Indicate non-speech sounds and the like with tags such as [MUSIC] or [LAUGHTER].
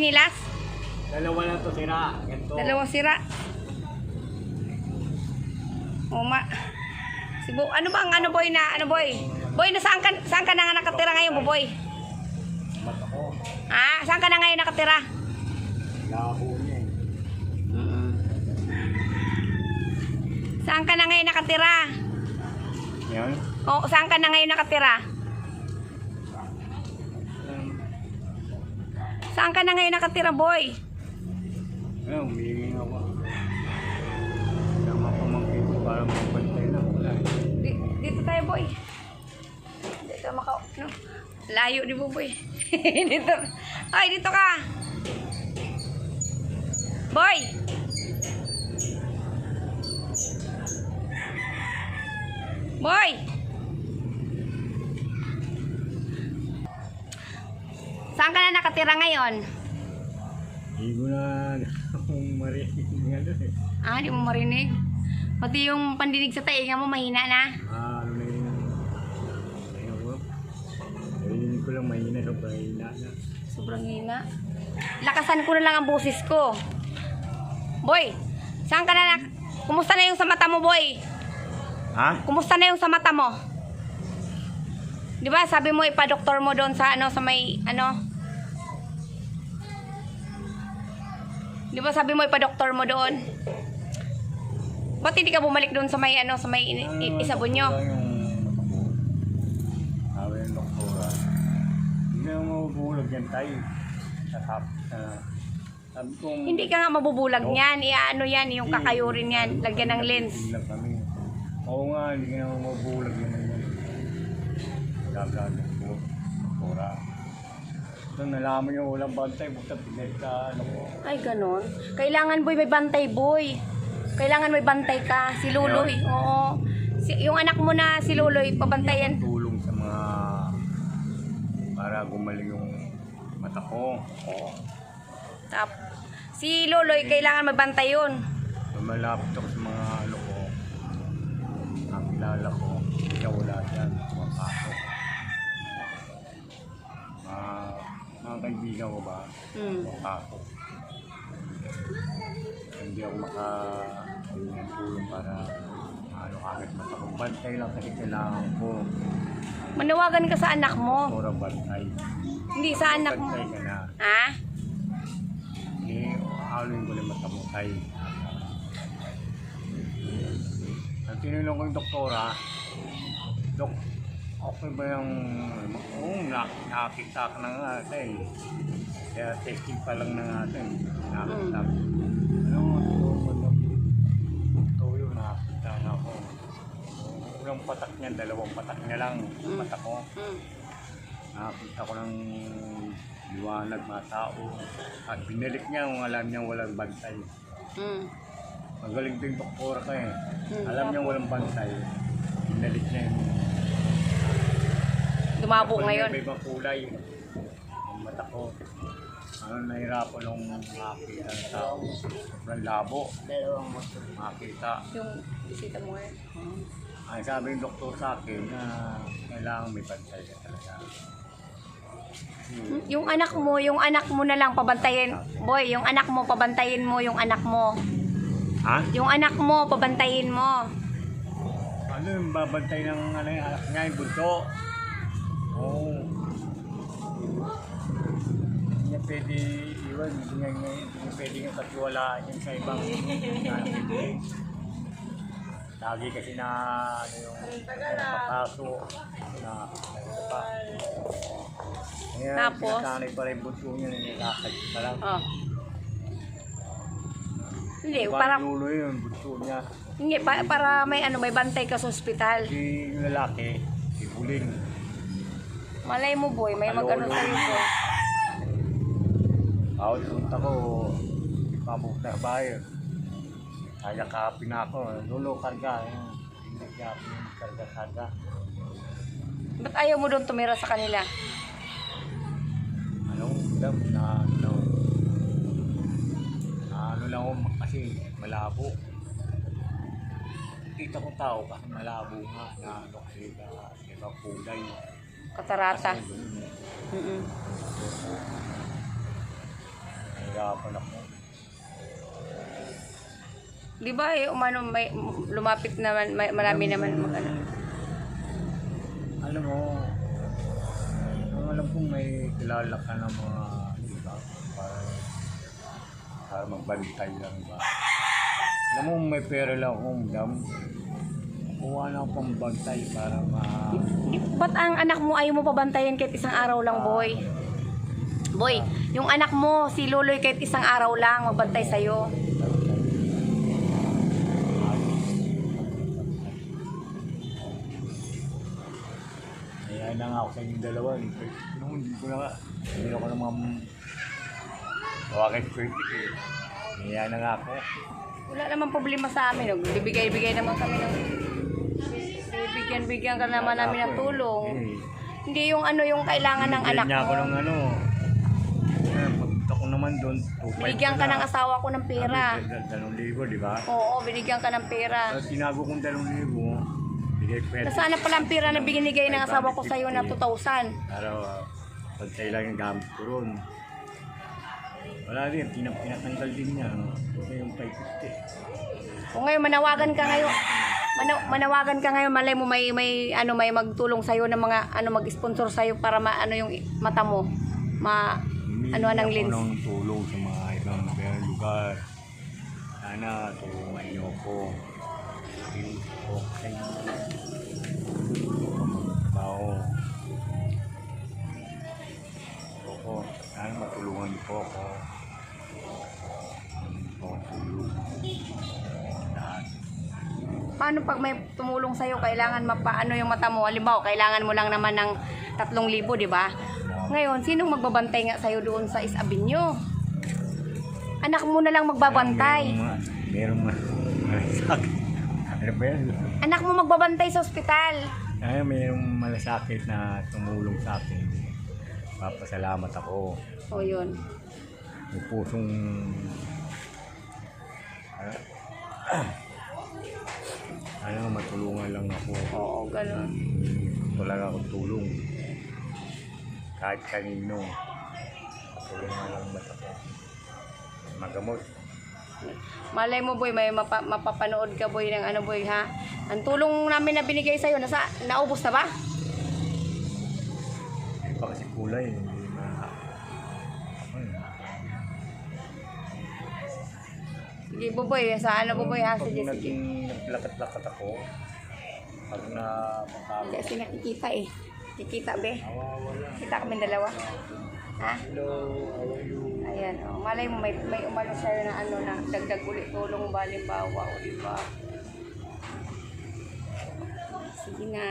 chinilas? Dalawa lang to sira. Ganito. Dalawa sira. O ma. Si Bo, ano bang ano boy na ano boy? Boy, na saan ka saan ka na nga nakatira ngayon, boy? Mata ko. Ah, saan ka na ngayon nakatira? Labo niya eh. Saan ka na ngayon nakatira? Yan. O, saan ka na ngayon nakatira? Saan ka na ngayon nakatira, boy? Ano, humihingi ako. Tama pamangkin ko para magpantay na. Wala. Di, dito tayo, boy. Dito maka... No? Layo di boy. [LAUGHS] dito. Ay, dito ka. Boy! Boy! Saan ka na nakatira ngayon? Hindi ko na akong [LAUGHS] marinig nga doon eh. Ah, di mo marinig. Pati yung pandinig sa tainga mo, mahina na. Ah, ano na yun? Ayun ko. Narinig ko lang mahina sa mahina na. Sobrang hina. Lakasan ko na lang ang boses ko. Boy, saan ka na nak... Kumusta na yung sa mata mo, boy? Ha? Kumusta na yung sa mata mo? Di ba, sabi mo ipa-doktor mo doon sa ano, sa may, ano? Di ba, sabi mo ipa-doktor mo doon? Ba't hindi ka bumalik doon sa may, ano, sa may i- isabon nyo? Sabi ng doktora. Hindi na mabubulag yan tayo. Sa sabi kong... Hindi ka nga mabubulag niyan. Iaano yan, yung kakayurin yan. Lagyan ng lens. Oo nga, hindi ka na mabubulag yan. yan. Gagalit ko. Doktora. Ito nalaman yung ulang bantay. Bukta pinag ka ano ko. Ay, ganon. Kailangan, boy, may bantay, boy. Kailangan may bantay ka. Si Luloy, oo. Si, yung anak mo na si Luloy, pabantayan. Tulong sa mga... Para gumaling yung mata ko. Oo. Tap. Si Luloy, kailangan mabantay yun. Malapit ako sa mga ano ko. Ang kilala ko. Kaya wala dyan. Mga, mga kaibigan ko ba? Hmm. Makasok. Hindi ako maka ng tulong para ano agad matakong bantay lang kasi kailangan ko. Manawagan ka sa anak mo. Tora bantay. Hindi sa anak mo. Bantay ka na. Ha? Eh, alin ko na matamutay. Ang tinulong ko yung doktora, Dok, okay ba yung... Oo, na, nakakita ka na nga eh. Kaya testing pa lang na natin. Nakakita. Ano nga, ito, yun, nakakita na ako. Unang patak niya, dalawang patak niya lang. Mm. Mata ko. Hmm. Nakakita ko ng liwanag mga tao. At binalik niya kung alam niya walang bantay. Hmm. Magaling din doktor ka eh. Hmm. Alam niya walang bantay. Binalik niya yung... Kapag ngayon. May ibang kulay. Ang mata ko. Ano nahirapan nung makita ng tao. Sobrang labo. Dalawang motor. Makita. Yung bisita mo ngayon. Ang sabi ng doktor sa akin na kailangan may bantay ka talaga. Hmm, Yung anak mo, yung anak mo na lang pabantayin. Boy, yung anak mo, pabantayin mo yung anak mo. Ha? Yung anak mo, pabantayin mo. Ano yung babantay ng ano, anak niya, yung bunso? Pwede iwan, hindi niya, hindi pwede yung katiwalaan yung sa ibang. [LAUGHS] Lagi kasi na ano yung papaso na ano pa. Kaya Tapos? sinasanay pa rin yung bunso niya na nilakad pa lang. Oh. Hindi, Parang para, lulo yun, bunso niya. hindi, pa- para may ano, may bantay ka sa ospital. Si lalaki, si Buling. Malay mo, boy, may mag-ano sa'yo, boy. Bawal punta ko, pabuk na bahay. Kaya kapin na ako, lulo karga. eh. Hindi kaya karga-karga. Ba't ayaw mo doon tumira sa kanila? Ano, dam, na ano, na ano lang ako kasi malabo. Kita ko tao kasi malabo nga na ano kasi na iba kulay. Katarata. Kasi ganun, eh. Nahirapan ako. Di ba eh, umano, may, lumapit naman, may, marami naman mag ano. Alam mo, ang alam kong may kilala ka ng mga, di ba, para, para magbantay lang ba. Alam mo, may pera lang akong dam. Kuha na akong bantay para ma... Ba't ang anak mo ayaw mo pabantayan kahit isang araw lang, boy? Boy, yung anak mo, si Luloy kahit isang araw lang, magbantay sa'yo. Kaya na nga ako sa inyong dalawa. eh. Nung hindi ko na, hindi ako ng mga tawagan ko. eh. Kaya na nga ako. Wala namang problema sa amin. no? Bibigay-bigay naman kami ng... Bibigyan-bigyan ka naman namin ng tulong. Eh, Hindi yung ano yung kailangan ng anak niya ako mo. ng ano. Ko naman doon, 2.5 Binigyan ka ng asawa ko ng pera. Dalawang libo, di ba? Oo, binigyan ka ng pera. Tapos tinago kong dalawang libo. Bigay pwede. Nasaan na pala ang pera na binigay ng asawa ko sa'yo na 2,000? Para uh, pantay lang yung gamit ko ron. Wala din, pinap pinatanggal din niya. Ito yung 550. O ngayon, manawagan ka ngayon. Mana- manawagan ka ngayon, malay mo may may ano may magtulong sa ng mga ano mag-sponsor sa para ma, ano yung mata mo. Ma ano ng ako lens. ng tulong sa mga ibang lugar. Sana tulungan niyo ako. Inyo. Tao. Ako, sana matulungan niyo po ako. Paano pag may tumulong sa kailangan mapaano yung mata mo? Halimbawa, kailangan mo lang naman ng 3,000, di ba? Ngayon, sinong magbabantay nga sa'yo doon sa Isabinyo? Anak mo na lang magbabantay. Merong, malasakit. [LAUGHS] Ano ba yan? Anak mo magbabantay sa ospital. Ay, mayroong malasakit na tumulong sa akin. Papasalamat ako. O yun. May pusong... Ah, [CLEARS THROAT] ano, matulungan lang ako. Oo, ganun. Wala ako tulong. Kahit kanino. Tulungan lang ba't ako. Magamot. Malay mo boy, may mapa, mapapanood ka boy ng ano boy ha. Ang tulong namin na binigay sa'yo, nasa, naubos na ba? Hindi pa kasi kulay. Hindi na... Sige po boy, sa ano po boy ha, Pag sige sige. naging naglakat-lakat ako, pag na Kasi nakikita eh. Kikita be. Kita kami dalawa. Ha? Ayan, oh. malay mo may, may umano sa'yo na ano na dagdag ulit tulong ba, limbawa, o diba? Sige na.